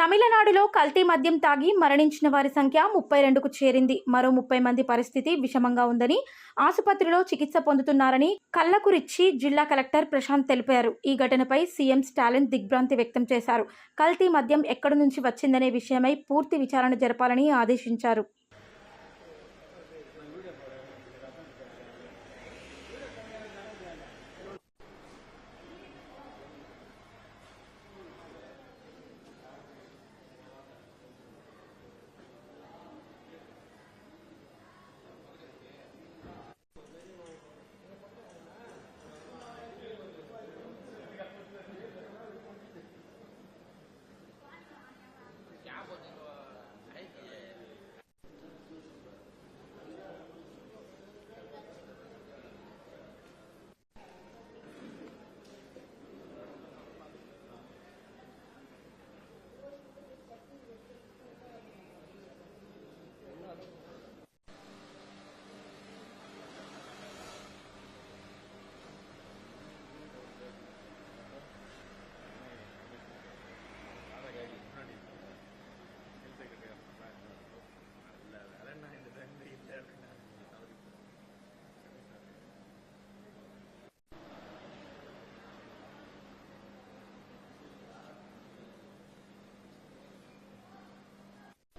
తమిళనాడులో కల్తీ మద్యం తాగి మరణించిన వారి సంఖ్య ముప్పై రెండుకు చేరింది. మరో ముప్పై మంది పరిస్థితి విషమంగా ఉందని ఆసుపత్రిలో చికిత్స పొందుతున్నారని కల్లకురిచ్చి జిల్లా కలెక్టర్ ప్రశాంత్ తెలిపారు. ఈ ఘటనపై సీఎం స్టాలిన్ దిగ్భ్రాంతి వ్యక్తం చేశారు. కల్తీ మద్యం ఎక్కడి నుంచి వచ్చిందనే విషయమై పూర్తి విచారణ జరపాలని ఆదేశించారు.